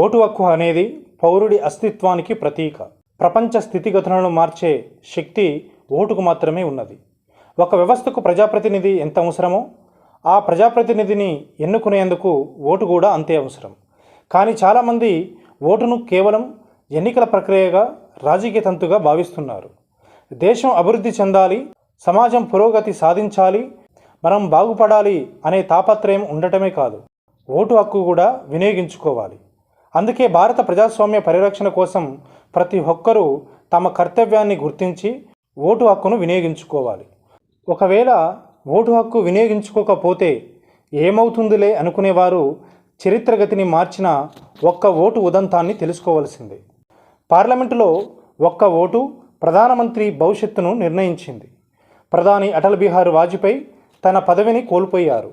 Vote హక్కు అనేది పౌరుడి అస్తిత్వానికి ప్రతీక. ప్రపంచ స్థితిగతులను మార్చే శక్తి ఓటుకు మాత్రమే ఉన్నది. ఒక వ్యవస్థకు ప్రజాప్రతినిధి ఎంత అవసరమో ఆ ప్రజాప్రతినిధిని ఎన్నుకునేందుకు ఓటు కూడా అంతే అవసరం. కానీ చాలామంది ఓటును కేవలం ఎన్నికల ప్రక్రియగా రాజకీయ తంతుగా భావిస్తున్నారు. దేశం అభివృద్ధి చెందాలి సమాజం పురోగతి సాధించాలి మనం బాగుపడాలి అనే తాపత్రయం ఉండటమే కాదు. ఓటు హక్కు కూడా వినియోగించుకోవాలి. అందుకే భారత ప్రజాస్వామ్య పరిరక్షణ కోసం ప్రతి ఒక్కరూ తమ కర్తవ్యాన్ని గుర్తించి ఓటు హక్కును వినియోగించుకోవాలి. ఒకవేళ ఓటు హక్కు వినియోగించుకోకపోతే ఏమవుతుందిలే అనుకునేవారు చరిత్రగతిని మార్చిన ఒక్క ఓటు ఉదంతాన్ని తెలుసుకోవలసిందే. పార్లమెంటులో ఒక్క ఓటు ప్రధానమంత్రి భవిష్యత్తును నిర్ణయించింది. ప్రధాని అటల్ బిహారీ వాజ్పేయి తన పదవిని కోల్పోయారు.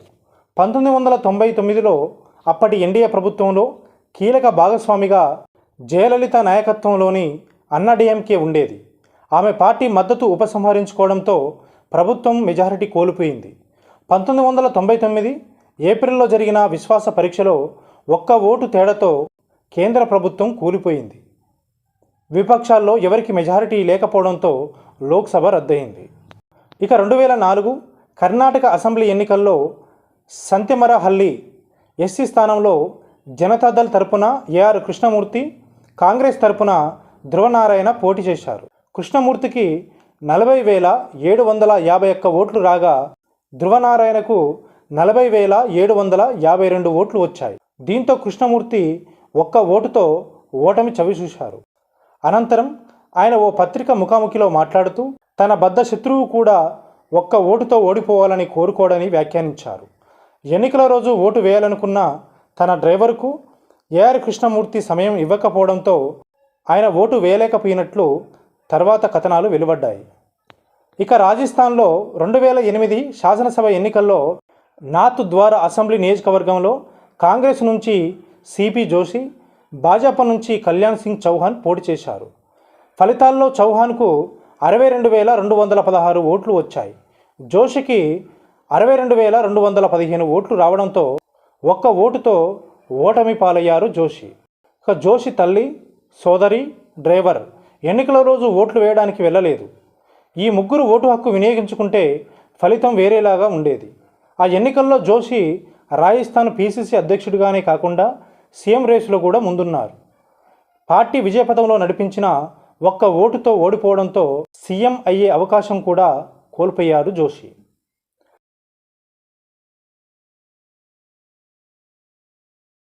పంతొమ్మిది వందల తొంభై తొమ్మిదిలో అప్పటి ఎన్డీఏ ప్రభుత్వంలో కీలక భాగస్వామిగా జయలలిత నాయకత్వంలోని అన్నాడీఎంకే ఉండేది. ఆమె పార్టీ మద్దతు ఉపసంహరించుకోవడంతో ప్రభుత్వం మెజారిటీ కోల్పోయింది. పంతొమ్మిది వందల తొంభై తొమ్మిది ఏప్రిల్లో జరిగిన విశ్వాస పరీక్షలో ఒక్క ఓటు తేడాతో కేంద్ర ప్రభుత్వం కూలిపోయింది. విపక్షాల్లో ఎవరికి మెజారిటీ లేకపోవడంతో లోక్సభ రద్దయింది. ఇక రెండు వేల నాలుగు కర్ణాటక అసెంబ్లీ ఎన్నికల్లో సంతెమరహల్లి ఎస్సీ స్థానంలో జనతాదళ్ తరపున ఏఆర్ కృష్ణమూర్తి కాంగ్రెస్ తరపున ధ్రువనారాయణ పోటీ చేశారు. కృష్ణమూర్తికి నలభై వేల ఏడు వందల యాభై ఒక్క ఓట్లు రాగా ధ్రువనారాయణకు నలభై వేల ఏడు వందల యాభై రెండు ఓట్లు వచ్చాయి. దీంతో కృష్ణమూర్తి ఒక్క ఓటుతో ఓటమి చవిచూశారు అనంతరం ఆయన ఓ పత్రిక ముఖాముఖిలో మాట్లాడుతూ తన బద్ద శత్రువు కూడా ఒక్క ఓటుతో ఓడిపోవాలని కోరుకోడని వ్యాఖ్యానించారు. ఎన్నికల రోజు ఓటు వేయాలనుకున్న తన డ్రైవర్కు ఏఆర్ కృష్ణమూర్తి సమయం ఇవ్వకపోవడంతో ఆయన ఓటు వేయలేకపోయినట్లు తర్వాత కథనాలు వెలువడ్డాయి. ఇక రాజస్థాన్లో రెండు వేల ఎనిమిది శాసనసభ ఎన్నికల్లో నాత్ ద్వారా అసెంబ్లీ నియోజకవర్గంలో కాంగ్రెస్ నుంచి సిపి జోషి భాజపా నుంచి కళ్యాణ్ సింగ్ చౌహాన్ పోటీ చేశారు. ఫలితాల్లో చౌహాన్కు అరవై రెండు వేల రెండు వందల పదహారు ఓట్లు వచ్చాయి. జోషికి అరవై రెండు వేల రెండు వందల పదిహేను ఓట్లు రావడంతో ఒక్క ఓటుతో ఓటమి పాలయ్యారు జోషి. ఇక జోషి తల్లి సోదరి డ్రైవర్ ఎన్నికల రోజు ఓట్లు వేయడానికి వెళ్ళలేదు. ఈ ముగ్గురు ఓటు హక్కు వినియోగించుకుంటే ఫలితం వేరేలాగా ఉండేది. ఆ ఎన్నికల్లో జోషి రాజస్థాన్ పీసీసీ అధ్యక్షుడిగానే కాకుండా సీఎం రేసులో కూడా ముందున్నారు. పార్టీ విజయపథంలో నడిపించిన ఒక్క ఓటుతో ఓడిపోవడంతో సీఎం అయ్యే అవకాశం కూడా కోల్పోయారు జోషి.